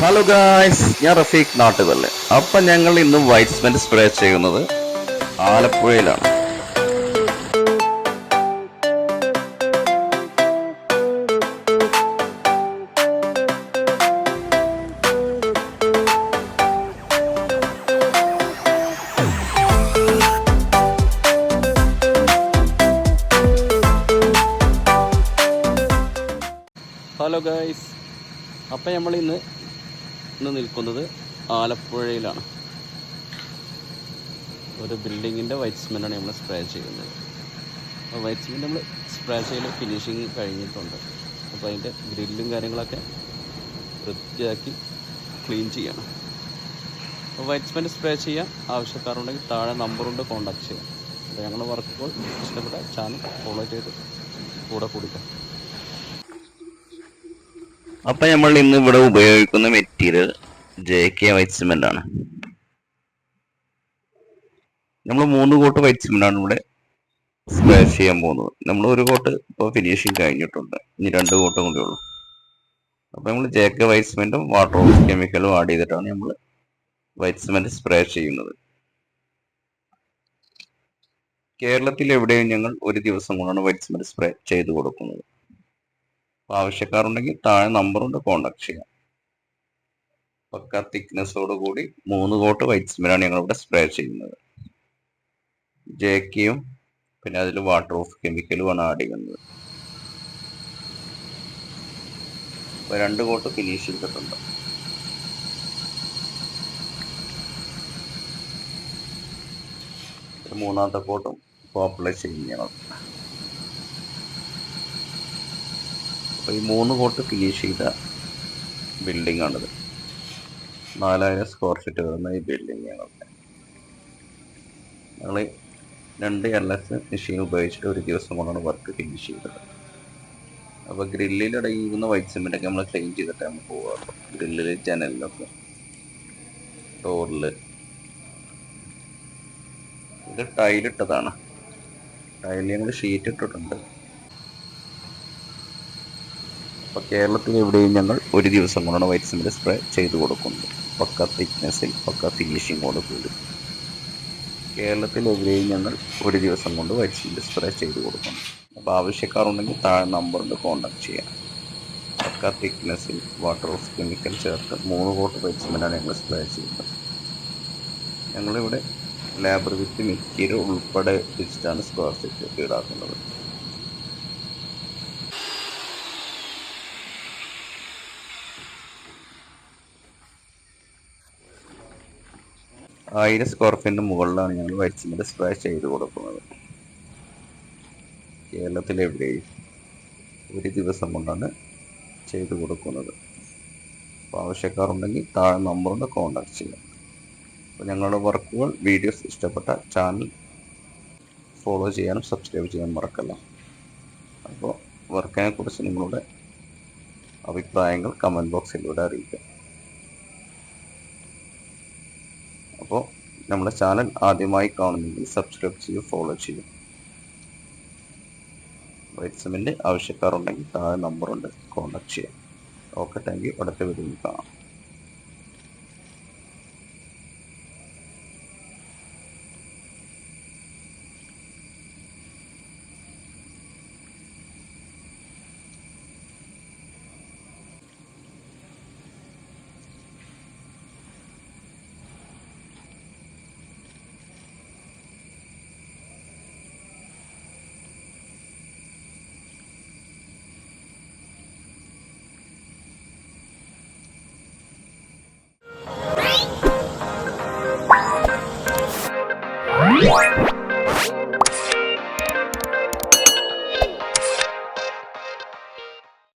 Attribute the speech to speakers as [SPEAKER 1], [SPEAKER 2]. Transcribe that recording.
[SPEAKER 1] Hello guys ഞാൻ റഫീഖ് നാട്ടുകല്ല് അപ്പം ഞങ്ങൾ ഇന്ന് വൈറ്റ് സിമെന്റ് സ്പ്രേ ചെയ്യുന്നത് ആലപ്പുഴയിലാണ്. ഹലോ ഗായ്സ് അപ്പം നമ്മൾ ഇന്ന് ഇന്ന് നിൽക്കുന്നത് ആലപ്പുഴയിലാണ്. ഒരു ബിൽഡിങ്ങിന്റെ വൈറ്റ് സിമെന്റാണ് നമ്മൾ സ്പ്രേ ചെയ്യുന്നത്. അപ്പോൾ വൈറ്റ് സിമെന്റ് നമ്മൾ സ്പ്രേ ചെയ്യൽ ഫിനിഷിങ് കഴിഞ്ഞിട്ടുണ്ട്. അപ്പോൾ അതിന്റെ ഗ്രില്ലും കാര്യങ്ങളൊക്കെ വൃത്തിയാക്കി ക്ലീൻ ചെയ്യണം. അപ്പോൾ വൈറ്റ് സിമെന്റ് സ്പ്രേ ചെയ്യാൻ ആവശ്യക്കാരുണ്ടെങ്കിൽ താഴെ നമ്പറുണ്ട് കോൺടാക്ട് ചെയ്യാം. അപ്പോൾ ഞങ്ങളുടെ വർക്കുകൾ ഇഷ്ടപ്പെട്ട ചാനൽ ഫോളോ ചെയ്ത് കൂടെ കൊടുക്കാം. അപ്പൊ നമ്മൾ ഇന്ന് ഇവിടെ ഉപയോഗിക്കുന്ന material J K white cement ആണ്. നമ്മൾ മൂന്ന് കോട്ട് വൈറ്റ് സിമെന്റ് ആണ് ഇവിടെ സ്പ്രേ ചെയ്യാൻ പോകുന്നത്. നമ്മൾ ഒരു കോട്ട് ഇപ്പോൾ ഫിനിഷിങ് കഴിഞ്ഞിട്ടുണ്ട്. ഇനി രണ്ട് കോട്ടും കൂടി ഉള്ളൂ. അപ്പൊ നമ്മൾ ജെ കെ വൈറ്റ് സിമെന്റും വാട്ടർ കെമിക്കലും ആഡ് ചെയ്തിട്ടാണ് നമ്മൾ വൈറ്റ് സിമെന്റ് സ്പ്രേ ചെയ്യുന്നത്. കേരളത്തിൽ എവിടെയും ഞങ്ങൾ ഒരു ദിവസം കൊണ്ടാണ് വൈറ്റ് സിമെന്റ് സ്പ്രേ ചെയ്തു കൊടുക്കുന്നത്. ആവശ്യക്കാരുണ്ടെങ്കിൽ താഴെ നമ്പറുണ്ട് കോണ്ടാക്ട് ചെയ്യാം. പക്ക തിക്നെസ്സോട് കൂടി മൂന്ന് കോട്ട് വൈറ്റ് സിമെന്റാണ് ഞങ്ങളിവിടെ സ്പ്രേ ചെയ്യുന്നത്. ജേക്കിയും പിന്നെ അതിൽ വാട്ടർ ഓഫ് കെമിക്കലുമാണ് ആഡ് ചെയ്യുന്നത്. രണ്ട് കോട്ട് ഫിനിഷ് ചെയ്തിട്ടുണ്ട്. മൂന്നാമത്തെ കോട്ടും ഇപ്പോൾ അപ്ലൈ ചെയ്യണം അപ്പോൾ ഈ മൂന്ന് കോട്ട് ഫിനിഷ് ചെയ്ത ബിൽഡിംഗ് ആണിത്. നാലായിരം സ്ക്വയർ ഫീറ്റ് വരുന്ന ഈ ബിൽഡിംഗ് ആണ്. ഞങ്ങൾ രണ്ട് എൽ എസ് മെഷീൻ ഉപയോഗിച്ചിട്ട് ഒരു ദിവസം കൊണ്ടാണ് വർക്ക് ഫിനിഷ് ചെയ്തത്. അപ്പോൾ ഗ്രില്ലിൽ അടങ്ങിയിരിക്കുന്ന വൈറ്റ് സിമെന്റൊക്കെ നമ്മൾ ക്ലീൻ ചെയ്തിട്ട് നമ്മൾ പോകാറുള്ളൂ ഗ്രില്ലിൽ ജനലിലൊക്കെ ഡോറിൽ ഇത് ടൈലിട്ടതാണ് ടൈലിൽ ഞങ്ങൾ ഷീറ്റ് ഇട്ടിട്ടുണ്ട്. അപ്പോൾ കേരളത്തിൽ എവിടെയും ഞങ്ങൾ ഒരു ദിവസം കൊണ്ടാണ് വൈറ്റ് സിമെന്റ് സ്പ്രേ ചെയ്തു കൊടുക്കുന്നത്. പക്ക തിക്നെസ്സിൽ പക്ക ഫിനിഷിങ്ങോട് കൂടി. കേരളത്തിൽ എവിടെയും ഞങ്ങൾ ഒരു ദിവസം കൊണ്ട് വൈറ്റ് സിമെന്റ് സ്പ്രേ ചെയ്തു കൊടുക്കുന്നു. അപ്പോൾ ആവശ്യക്കാരുണ്ടെങ്കിൽ താഴെ നമ്പറിൽ കോൺടാക്ട് ചെയ്യാം. പക്ക തിക്നെസ്സിൽ വാട്ടർ ഓഫ് കെമിക്കൽ ചേർത്ത് മൂന്ന് കോട്ട് വൈറ്റ് സിമെന്റാണ് ഞങ്ങൾ സ്പ്രേ ചെയ്യുന്നത്. ഞങ്ങളിവിടെ ലാബർ വിത്ത് മെറ്റീരിയൽ ഉൾപ്പെടെ വെച്ചിട്ടാണ് സ്ക്വയർ ഫീറ്റ് ഈടാക്കുന്നത്. ആയിരം സ്ക്വയർ ഫീറ്റിന് മുകളിലാണ് ഞങ്ങൾ വൈറ്റ് സ്ക്രാച്ച് ചെയ്ത് കൊടുക്കുന്നത്. കേരളത്തിലെവിടെയും ഒരു ദിവസം കൊണ്ടാണ് ചെയ്ത് കൊടുക്കുന്നത്. അപ്പോൾ ആവശ്യക്കാരുണ്ടെങ്കിൽ താഴെ നമ്പറുണ്ട് കോൺടാക്ട് ചെയ്യാം. അപ്പോൾ ഞങ്ങളുടെ വർക്കുകൾ വീഡിയോസ് ഇഷ്ടപ്പെട്ട ചാനൽ ഫോളോ ചെയ്യാനും സബ്സ്ക്രൈബ് ചെയ്യാനും മറക്കല്ല. അപ്പോൾ വർക്കിനെക്കുറിച്ച് നിങ്ങളുടെ അഭിപ്രായങ്ങൾ കമന്റ് ബോക്സിലൂടെ അറിയിക്കാം അപ്പോൾ നമ്മുടെ ചാനൽ ആദ്യമായി കാണുന്നെങ്കിൽ സബ്സ്ക്രൈബ് ചെയ്യുക ഫോളോ ചെയ്യും വൈറ്റ് സിമെന്റ് ആവശ്യക്കാരുണ്ടെങ്കിൽ താഴെ നമ്പറുണ്ട് കോൺടാക്ട് ചെയ്യാം ഓക്കെ താങ്ക് യു അടുത്ത വീഡിയോയിൽ കാണാം.
[SPEAKER 2] What?